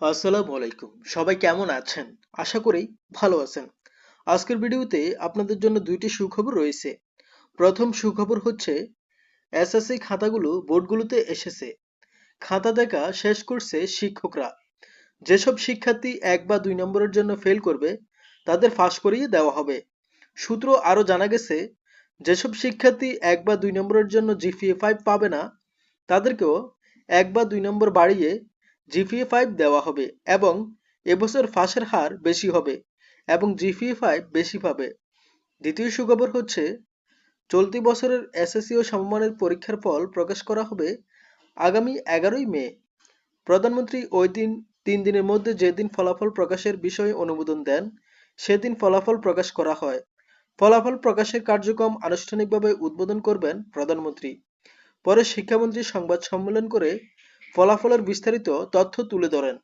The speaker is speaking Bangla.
আসসালামু আলাইকুম। সবাই কেমন আছেন? আশা করি ভালো আছেন। আজকের ভিডিওতে আপনাদের জন্য দুইটি সুখবর রয়েছে। প্রথম সুখবর হচ্ছে, এসএসসি খাতাগুলো বোর্ডগুলোতে এসেছে। খাতা দেখা শেষ করছে শিক্ষকরা। যেসব শিক্ষার্থী এক বা দুই নম্বরের জন্য ফেল করবে, তাদের ফাঁস করিয়ে দেওয়া হবে। সূত্র আরও জানা গেছে, যেসব শিক্ষার্থী এক বা দুই নম্বরের জন্য জিপিএ ফাইভ পাবে না, তাদেরকেও এক বা দুই নম্বর বাড়িয়ে জিপিএ ফাইভ দেওয়া হবে এবং এবছর ফাঁসের হার বেশি হবে এবং জিপিএ ফাইভ বেশি পাবে। দ্বিতীয় সুখবর হচ্ছে, চলতি বছরের এসএসসি ও সমমানের পরীক্ষার ফল প্রকাশ করা হবে আগামী এগারোই মে। প্রধানমন্ত্রী ওই দিন তিন দিনের মধ্যে যেদিন ফলাফল প্রকাশের বিষয়ে অনুমোদন দেন, সেদিন ফলাফল প্রকাশ করা হয়। ফলাফল প্রকাশের কার্যক্রম আনুষ্ঠানিকভাবে উদ্বোধন করবেন প্রধানমন্ত্রী। পরে শিক্ষামন্ত্রী সংবাদ সম্মেলন করে ফলাফলের বিস্তারিত তথ্য তুলে ধরেন।